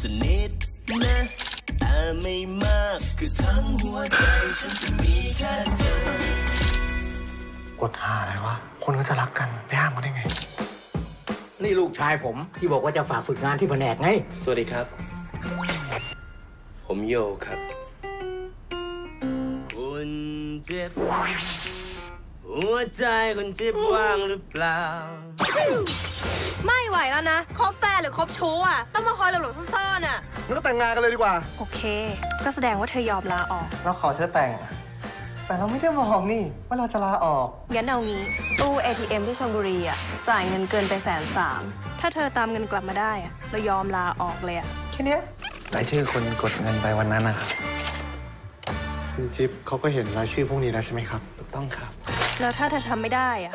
สนิทนะแต่ไม่มากคือทั้งหัวใจฉันจะมีแค่เธอกดหาอะไรวะ คนก็จะรักกัน ไปห้ามกันได้ไง นี่ลูกชายผมที่บอกว่าจะฝากฝึกงานที่แผนกไง สวัสดีครับ ผมโยครับ คุณเจ็บ วใจคุณเจ็บว่างหรือเปล่า ไม่ไหวแล้วนะ คบแฟนหรือคบชู้อะ ต้องมาคอยหลบๆซ่อนๆอะงั้นก็แต่งงานกันเลยดีกว่า โอเค ก็แสดงว่าเธอยอมลาออก เราขอเธอแต่ง แต่เราไม่ได้บอกนี่ ว่าเราจะลาออกงั้นเอางี้ ตู้ ATM ที่ชลบุรีอะ จ่ายเงินเกินไปแสนสาม ถ้าเธอตามเงินกลับมาได้อะ เรายอมลาออกเลยอะ แค่เนี้ยรายชื่อคนกดเงินไปวันนั้นนะครับคุณจิ๊บเขาก็เห็นรายชื่อพวกนี้แล้วใช่ไหมครับ ถูกต้องครับ แล้วถ้าเธอทำไม่ได้อะ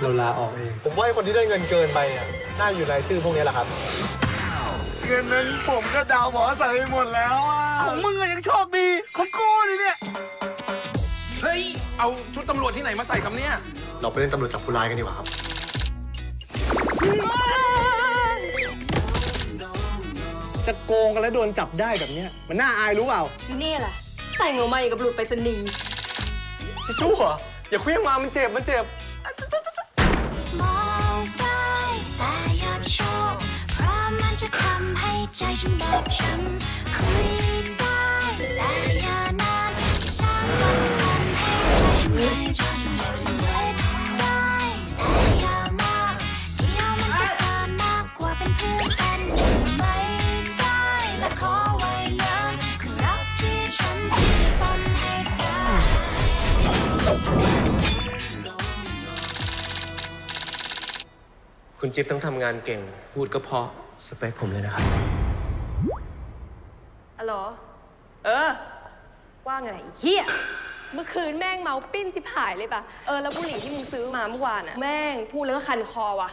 เราลาออกเอง ผมว่าไอ้คนที่ได้เงินเกินไปอะน่าอยู่รายชื่อพวกนี้แหละครับ เงินนั้นผมก็ดาวหมอใส่ไปหมดแล้วอะของมึงอะยังโชคดีของกูนี่เนี่ยเฮ้ยเอาชุดตำรวจที่ไหนมาใส่ครับเนี่ยเราไปเล่นตำรวจจับผู้ร้ายกันดีกว่าครับจะโกงกันแล้วโดนจับได้แบบเนี้ยมันน่าอายรู้เปล่านี่แหละแต่งออกมาอย่างกับหลุดไปสนีย์จะชั่วอ อย่าเคลื่องมา มันเจ็บ มันเจ็บมองได้แต่อย่าโชว์เพราะมันจะทำให้ใจฉันบอบช้ำคุย คุณจิ๊บต้องทำงานเก่ง พูดก็เพราะสเปคผมเลยนะครับอ๋อเหรอเออ ว่าไงเฮียเมื่อคืนแม่งเมาปิ้นจิบหายเลยป่ะ เออ แล้วบุหรี่ที่มึงซื้อมาเมื่อวานอะแม่งพูดแล้วก็คันคอว่ะ